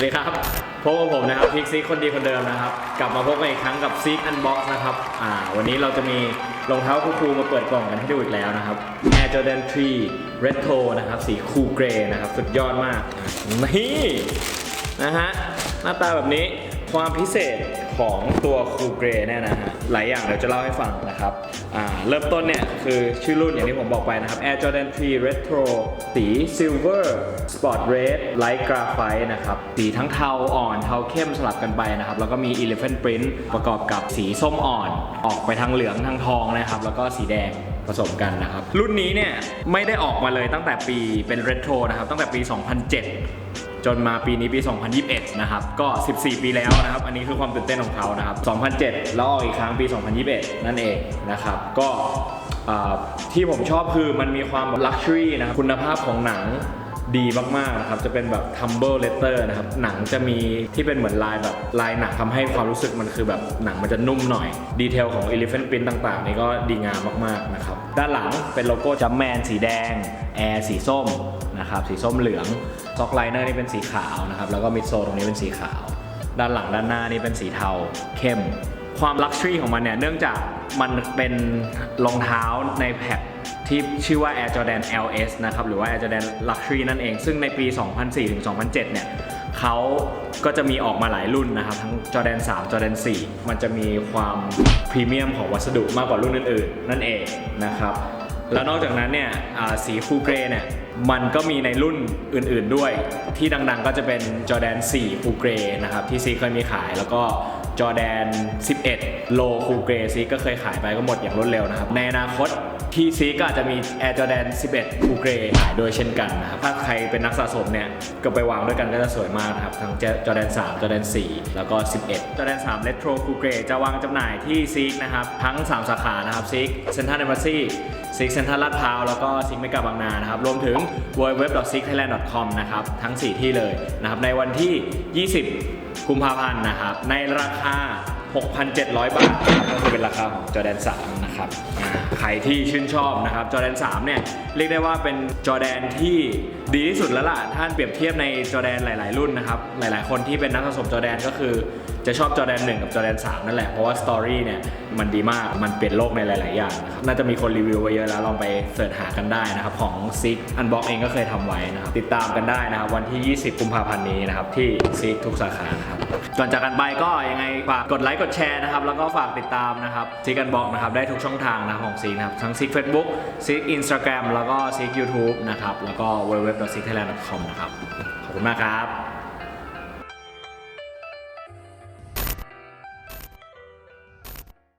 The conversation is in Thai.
วัสดีครับพบกับผมนะครับพิกซีคนดีคนเดิมนะครับ กลับมาพบกันอีกครั้งกับซีกอันบ็อกซ์นะครับอ่าวันนี้เราจะมีรองเท้าคูลๆมาเปิดกล่องกันให้ดูอีกแล้วนะครับ Air Jordan 3 Retro นะครับ สีคูเกรย์นะครับ สุดยอดมาก นี่นะฮะ หน้าตาแบบนี้ความพิเศษของตัวคูเกรย์เนี่ยนะฮะ หลายอย่างเดี๋ยวจะเล่าให้ฟังนะครับ เริ่มต้นเนี่ยคือชื่อรุ่นอย่างที่ผมบอกไปนะครับ Air Jordan 3 Retro สี Silver Sport Red Light Graphite นะครับ สีทั้งเทาอ่อนเทาเข้มสลับกันไปนะครับ แล้วก็มี Elephant Print ประกอบกับสีส้มอ่อน ออกไปทางเหลืองทางทองนะครับ แล้วก็สีแดงผสมกันนะครับ รุ่นนี้เนี่ยไม่ได้ออกมาเลยตั้งแต่ปีเป็น Retro นะครับ ตั้งแต่ปี 2007 จนมาปีนี้ปี 2021 นะครับ ก็ 14 ปีแล้วนะครับ อันนี้คือความตื่นเต้นของเขานะครับ 2007 แล้วออกอีกครั้งปี 2021 นั่นเองนะครับ ก็ที่ผมชอบคือมันมีความลักชัวรี่นะครับ คุณภาพของหนังดีมากๆนะครับ จะเป็นแบบ tumble leather นะครับ หนังจะมีที่เป็นเหมือนลายแบบลายหนักทำให้ความรู้สึกมันคือแบบหนังมันจะนุ่มหน่อย ดีเทลของ elephant print ต่างๆ นี่ก็ดีงามมากๆนะครับ ด้านหลังเป็นโลโก้จัมแมนสีแดง แอร์สีส้ม นะครับสีส้มเหลืองซ็อกไลเนอร์นี่เป็นสีขาวนะครับแล้วก็มิดโซลตรงนี้เป็นสีขาว ด้านหลังด้านหน้านี่เป็นสีเทาเข้ม ความลักชัวรี่ของมันเนี่ยเนื่องจากมันเป็นรองเท้าในแพ็คที่ชื่อว่า Air Jordan LS นะครับหรือว่า Air Jordan Luxury นั่นเอง ซึ่งในปี 2004ถึง2007 เนี่ยเขาก็จะมีออกมาหลายรุ่นนะครับ ทั้ง Jordan 3 Jordan 4 มันจะมีความพรีเมียมของวัสดุมากกว่ารุ่นอื่นๆ นั่นเองนะครับ แล้วนอกจากนั้นเนี่ยสีฟูเกรเนี่ยมันก็มีในรุ่นอื่นๆด้วย ที่ดังๆก็จะเป็น Jordan 4ฟูเกรนะครับที่ซีเคยมีขายแล้วก็ Jordan 11 Low คูเกรซีก็เคยขายไปก็หมดอย่างรวดเร็วนะครับ ในอนาคต ที่ซีก็อาจจะมี Air Jordan 11คูเกรขายด้วยเช่นกันนะครับ ถ้าใครเป็นนักสะสมเนี่ย ก็ไปวางด้วยกันก็จะสวยมากนะครับ ทั้ง Jordan 3 Jordan 4 แล้วก็ 11 Jordan 3 Retro Cool Grey จะวางจำหน่ายที่ซีกนะครับ ทั้ง 3 สาขานะครับซีกเซ็นทรัลเอมบาซีซีกเซ็นทรัลลาดพร้าวแล้วก็ซีกเมกาบางนานะครับ รวมถึง w w w s e e k t h a i l a n d c o m นะครับ ทั้ง 4 ที่เลยนะครับ ในวันที่ 20 กุมภาพันธ์นะครับ ในราคา 6,700 บาทก็คือเป็นราคาของ Jordan 3นะ ครับอ่าใครที่ชื่นชอบนะครับ Jordan 3เนี่ยเรียกได้ว่าเป็น Jordan ที่ดีที่สุดแล้วล่ะถ้านเปรียบเทียบใน Jordan หลาย ๆ รุ่นนะครับหลาย ๆ คนที่เป็นนักสะสม Jordan ก็คือจะชอบ Jordan 1กับ Jordan 3นั่นแหละ เพราะว่าสตอรี่เนี่ยมันดีมากมันเปลี่ยนโลกในหลาย ๆ อย่างนะครับน่าจะมีคนรีวิวไว้เยอะแล้วลองไปเสิร์ชหากันได้นะครับของ Six Unbox เองก็เคยทำไว้นะครับติดตามกันได้นะครับวันที่ 20 กุมภาพันธ์นี้นะครับที่ Six ทุกสาขาครับก่อนจากกันไปก็ยังไงฝากกดไลค์กดแชร์นะครับแล้วก็ฝากติดตามนะครับซิกกันบอกนะครับได้ทุกช่องทางนะของซิกนะครับ ทั้งซิก Facebook ซิก Instagram แล้วก็ซิก YouTube นะครับ แล้วก็ w w w s i g t h a i l a n d c o m นะครับ ขอบคุณมากครับ